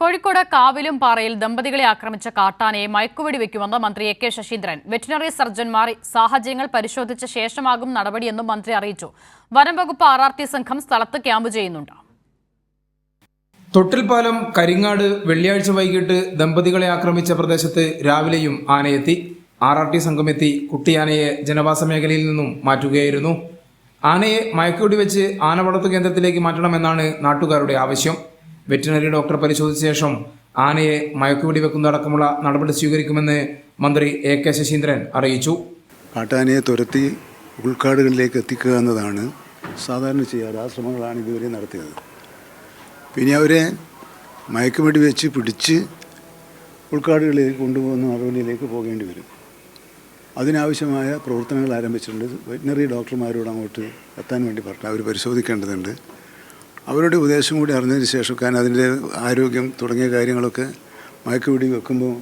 കോഴിക്കോട് കാവിലും പാറയിൽ ദമ്പതികളെ ആക്രമിച്ച കാട്ടാനയെ മയക്കുവെടി വെക്കുമെന്ന് മന്ത്രി എ കെ ശശീന്ദ്രൻ. വെറ്റിനറി സർജൻമാർ സാഹചര്യങ്ങൾ പരിശോധിച്ച ശേഷമാകും നടപടിയെന്നും മന്ത്രി അറിയിച്ചു. വനം വകുപ്പ് ആർ ആർ ടി സംഘം സ്ഥലത്ത് ക്യാമ്പ് ചെയ്യുന്നുണ്ട്. തൊട്ടിൽപ്പാലം കരിങ്ങാട് വെള്ളിയാഴ്ച വൈകിട്ട് ദമ്പതികളെ ആക്രമിച്ച പ്രദേശത്ത് രാവിലെയും ആനയെത്തി. ആർ ആർ ടി കുട്ടിയാനയെ ജനവാസ മേഖലയിൽ നിന്നും മാറ്റുകയായിരുന്നു. ആനയെ മയക്കുവെടി വെച്ച് ആന വളർത്തു കേന്ദ്രത്തിലേക്ക് മാറ്റണമെന്നാണ് നാട്ടുകാരുടെ ആവശ്യം. വെറ്റിനറി ഡോക്ടർ പരിശോധിച്ച ശേഷം ആനയെ മയക്കുപിടി വെക്കുന്നതടക്കമുള്ള നടപടി സ്വീകരിക്കുമെന്ന് മന്ത്രി എ കെ ശശീന്ദ്രൻ അറിയിച്ചു. കാട്ടാനയെ തുരത്തി ഉൾക്കാടുകളിലേക്ക് എത്തിക്കുക എന്നതാണ് സാധാരണ ചെയ്യാറ്. ആ ശ്രമങ്ങളാണ് ഇതുവരെ നടത്തിയത്. പിന്നെ അവരെ മയക്കുമെടി വെച്ച് പിടിച്ച് ഉൾക്കാടുകളിലേക്ക് കൊണ്ടുപോകുന്ന നടപടിയിലേക്ക് പോകേണ്ടി വരും. അതിനാവശ്യമായ പ്രവർത്തനങ്ങൾ ആരംഭിച്ചിട്ടുണ്ട്. വെറ്റിനറി ഡോക്ടർമാരോട് അങ്ങോട്ട് എത്താൻ വേണ്ടി പറഞ്ഞു അവർ പരിശോധിക്കേണ്ടതുണ്ട്. അവരുടെ ഉപദേശം കൂടി അറിഞ്ഞതിന് ശേഷം കാരണം അതിന്റെ ആരോഗ്യം തുടങ്ങിയ കാര്യങ്ങളൊക്കെ മയക്കുപിടി വെക്കുമ്പോൾ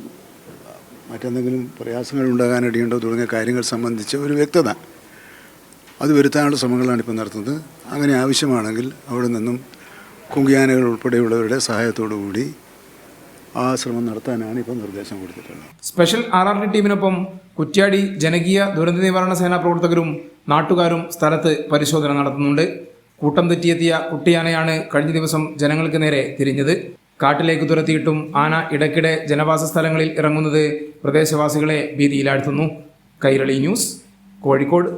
മറ്റെന്തെങ്കിലും പ്രയാസങ്ങൾ ഉണ്ടാകാനിടയുണ്ടോ തുടങ്ങിയ കാര്യങ്ങൾ സംബന്ധിച്ച് ഒരു വ്യക്തത. അത് വരുത്താനുള്ള ശ്രമങ്ങളാണ് ഇപ്പോൾ നടത്തുന്നത്. അങ്ങനെ ആവശ്യമാണെങ്കിൽ അവിടെ നിന്നും കുങ്കിയാനകൾ ഉൾപ്പെടെയുള്ളവരുടെ സഹായത്തോടു കൂടി ആ ശ്രമം നടത്താനാണ് ഇപ്പോൾ നിർദ്ദേശം കൊടുത്തിട്ടുള്ളത്. സ്പെഷ്യൽ ആർ ആർ ഡി ടീമിനൊപ്പം കുറ്റ്യാടി ജനകീയ ദുരന്ത നിവാരണ സേനാ പ്രവർത്തകരും നാട്ടുകാരും സ്ഥലത്ത് പരിശോധന നടത്തുന്നുണ്ട്. കൂട്ടം തെറ്റിയെത്തിയ കുട്ടിയാനയാണ് കഴിഞ്ഞ ദിവസം ജനങ്ങൾക്ക് നേരെ തിരിഞ്ഞത്. കാട്ടിലേക്ക് തുരത്തിയിട്ടും ആന ഇടയ്ക്കിടെ ജനവാസ സ്ഥലങ്ങളിൽ ഇറങ്ങുന്നത് പ്രദേശവാസികളെ ഭീതിയിലാഴ്ത്തുന്നു. കൈരളി ന്യൂസ് കോഴിക്കോട്.